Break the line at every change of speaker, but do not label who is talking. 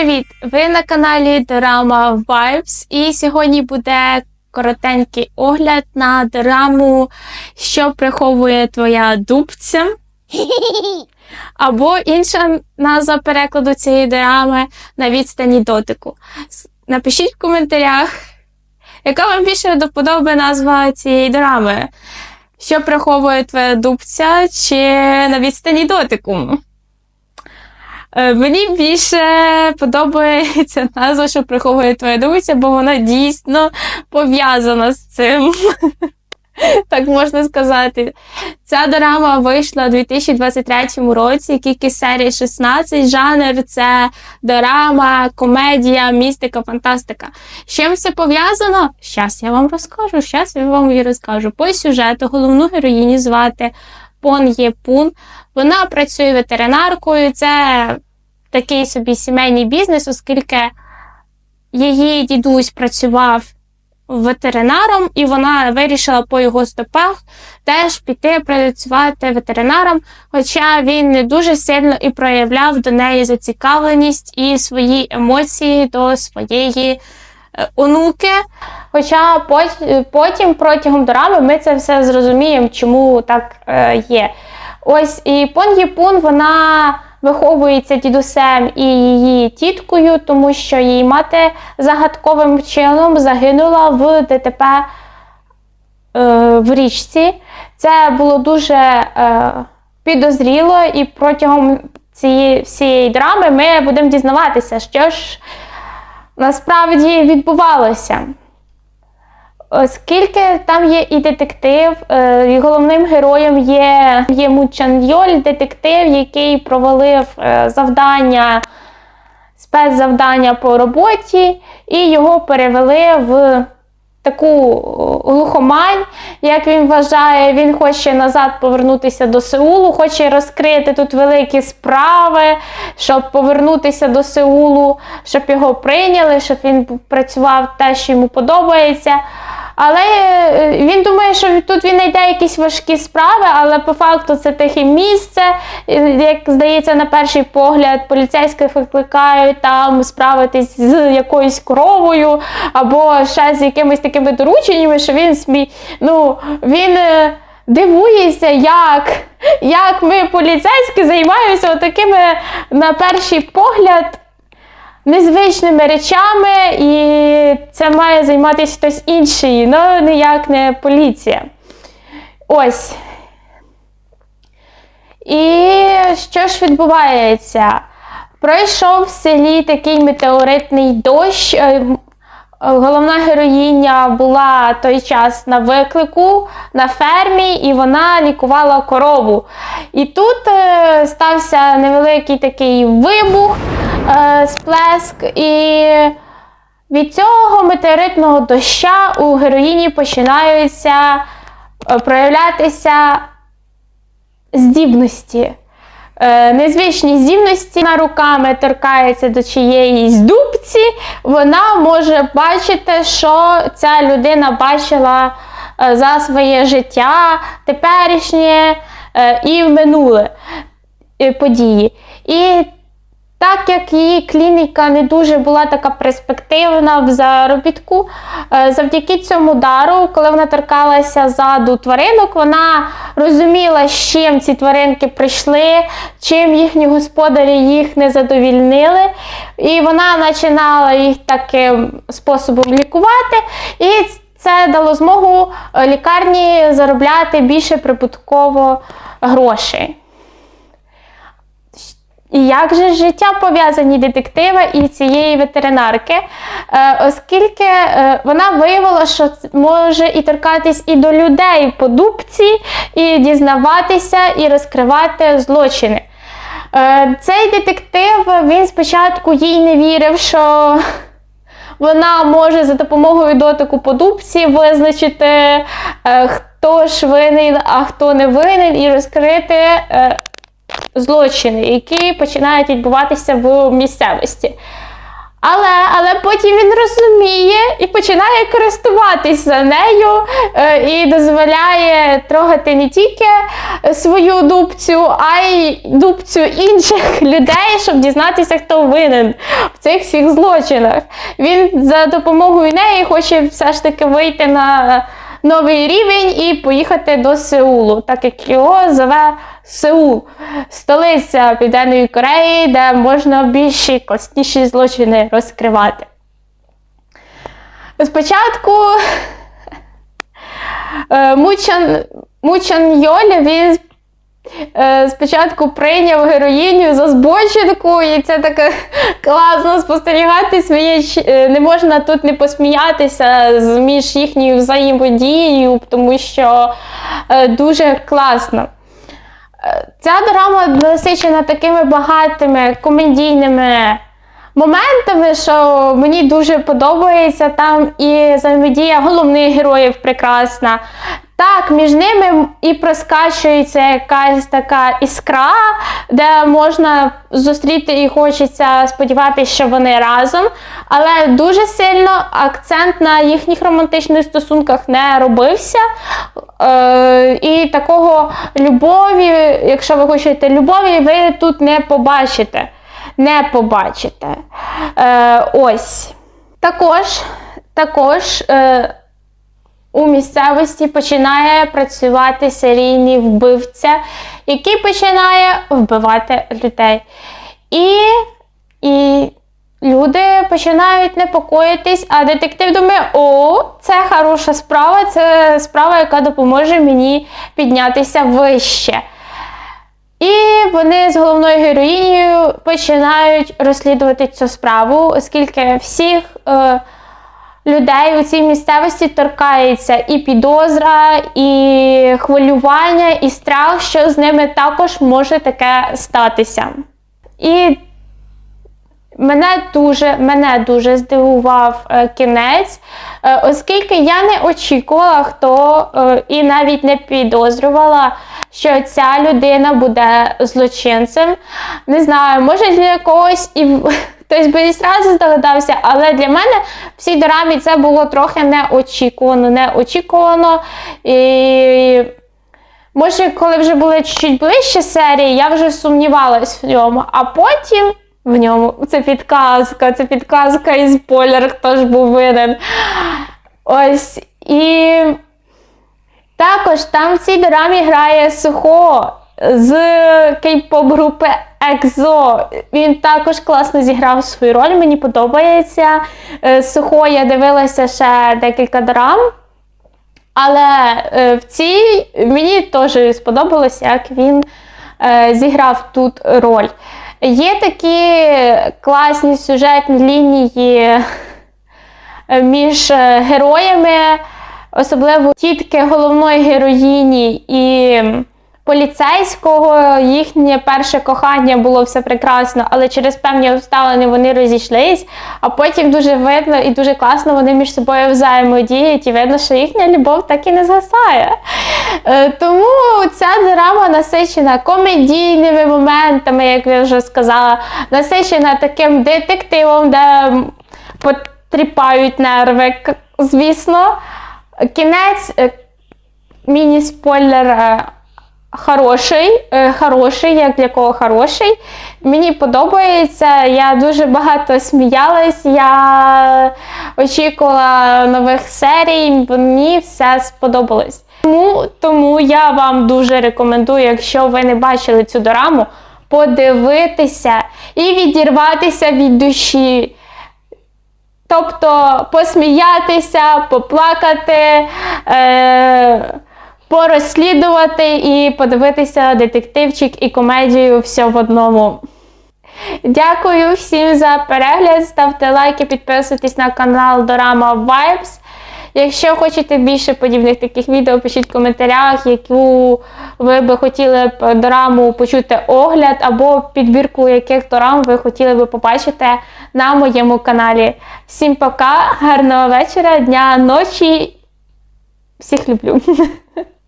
привіт! Ви на каналі Дорама Vibes і сьогодні буде коротенький огляд на дораму, що приховує твоя дубця. Або інша назва перекладу цієї дорами на відстані дотику. Напишіть в коментарях, яка вам більше до вподоби назва цієї дорами? Що приховує твоя дубця чи на відстані дотику? Е, Мені більше подобається назва, що приховує твоя дубця, бо вона дійсно пов'язана з цим. Так можна сказати. Ця дорама вийшла у 2023 році, кількість серій 16. Жанр це дорама, комедія, містика, фантастика. З чим це пов'язано? Щас я вам розкажу. Щас я вам і розкажу. По сюжету головну героїні звати Пон Є Пун. Вона працює ветеринаркою. Це такий собі сімейний бізнес, оскільки її дідусь працював ветеринаром, і вона вирішила по його стопах теж піти працювати ветеринаром, хоча він не дуже сильно і проявляв до неї зацікавленість і свої емоції до своєї е, онуки. Хоча потім протягом дорами ми це все зрозуміємо, чому так е, є. Ось і Пон Єпун, вона виховується дідусем і її тіткою, тому що її мати загадковим чином загинула в ДТП е, в річці. Це було дуже е, підозріло, і протягом цієї всієї драми ми будемо дізнаватися, що ж насправді відбувалося. Оскільки там є і детектив, е, і головним героєм є, є Мучан Йоль, детектив, який провалив е, завдання, спецзавдання по роботі, і його перевели в таку о, глухомань, як він вважає, він хоче назад повернутися до Сеулу, хоче розкрити тут великі справи, щоб повернутися до Сеулу, щоб його прийняли, щоб він працював те, що йому подобається. Але е, він думає, що тут він знайде якісь важкі справи, але по факту це тихе місце. Як здається, на перший погляд, поліцейських викликають там справитись з якоюсь коровою або ще з якимись такими дорученнями, що він смі... ну, він е, дивується, як, як ми поліцейські займаємося такими, на перший погляд, незвичними речами, і це має займатися хтось інший, ну ніяк не поліція. Ось. І що ж відбувається? Пройшов в селі такий метеоритний дощ. е, Головна героїня була той час на виклику на фермі, і вона лікувала корову. І тут е, стався невеликий такий вибух, сплеск, і від цього метеоритного доща у героїні починаються е, проявлятися здібності. Е, Незвичні здібності на руками торкається до чиєїсь дубці, вона може бачити, що ця людина бачила е, за своє життя, теперішнє е, і минуле е, події. І так як її клініка не дуже була така перспективна в заробітку, е, завдяки цьому дару, коли вона торкалася ззаду тваринок, вона розуміла, з чим ці тваринки прийшли, чим їхні господарі їх не задовільнили. І вона починала їх таким способом лікувати. І це дало змогу е, лікарні заробляти більше прибутково грошей. І як же життя пов'язані детектива і цієї ветеринарки, е, оскільки е, вона виявила, що може і торкатись і до людей по дубці, і дізнаватися, і розкривати злочини. Е, Цей детектив він спочатку їй не вірив, що вона може за допомогою дотику по дубці визначити, хто ж винен, а хто не винен, і розкрити злочини, які починають відбуватися в місцевості. Але, але потім він розуміє і починає користуватися нею е, і дозволяє трогати не тільки свою дубцю, а й дубцю інших людей, щоб дізнатися, хто винен в цих всіх злочинах. Він за допомогою неї хоче все ж таки вийти на новий рівень і поїхати до Сеулу, так як його зове Сеул, столиця Південної Кореї, де можна більші класніші злочини розкривати. Спочатку е, Мучан, Мучан Йоль він спочатку прийняв героїню за збочинку, і це таке класно спостерігати своє. е, Не можна тут не посміятися між їхньою взаємодією, тому що е, дуже класно. Е, Ця драма насичена такими багатими комедійними моментами, що мені дуже подобається. Там і взаємодія головних героїв прекрасна. Так, між ними і проскачується якась така іскра, де можна зустріти і хочеться сподіватися, що вони разом. Але дуже сильно акцент на їхніх романтичних стосунках не робився. Е, і такого любові, якщо ви хочете любові, ви тут не побачите. Не побачите. Е, ось. Також, також е, у місцевості починає працювати серійний вбивця, який починає вбивати людей. І, і люди починають непокоїтись, а детектив думає, о, це хороша справа, це справа, яка допоможе мені піднятися вище. І вони з головною героїнею починають розслідувати цю справу, оскільки всіх е, людей у цій місцевості торкається і підозра, і хвилювання, і страх, що з ними також може таке статися. І Мене дуже, мене дуже здивував е, кінець, е, оскільки я не очікувала, хто е, і навіть не підозрювала, що ця людина буде злочинцем. Не знаю, може для когось і хтось би і зразу здогадався, але для мене в цій драмі це було трохи неочікувано, неочікувано. І Може, коли вже були чуть ближче серії, я вже сумнівалась в ньому, а потім в ньому це підказка, це підказка і спойлер, хто ж був винен. Ось. І також там в цій драмі грає Сухо з кей-поп групи EXO. Він також класно зіграв свою роль, мені подобається. Е, Сухо я дивилася ще декілька драм. Але е, в цій мені теж сподобалось, як він е, зіграв тут роль. Є такі класні сюжетні лінії між героями, особливо тітки головної героїні і поліцейського. Їхнє перше кохання було все прекрасно, але через певні обставини вони розійшлись, а потім дуже видно і дуже класно вони між собою взаємодіють, і видно, що їхня любов так і не згасає. Е, Тому ця драма насичена комедійними моментами, як я вже сказала, насичена таким детективом, де потріпають нерви, звісно. Кінець, е, міні-спойлер. Хороший, е, хороший, як для кого хороший. Мені подобається. Я дуже багато сміялась. Я очікувала нових серій. Мені все сподобалось. Тому, тому я вам дуже рекомендую, якщо ви не бачили цю дораму, подивитися і відірватися від душі. Тобто посміятися, поплакати. Е- порозслідувати і подивитися детективчик і комедію все в одному. Дякую всім за перегляд. Ставте лайки, підписуйтесь на канал Дорама Vibes. Якщо хочете більше подібних таких відео, пишіть в коментарях, яку ви би хотіли б дораму почути огляд, або підбірку яких дорам ви хотіли би побачити на моєму каналі. Всім пока, гарного вечора, дня, ночі. Всіх люблю.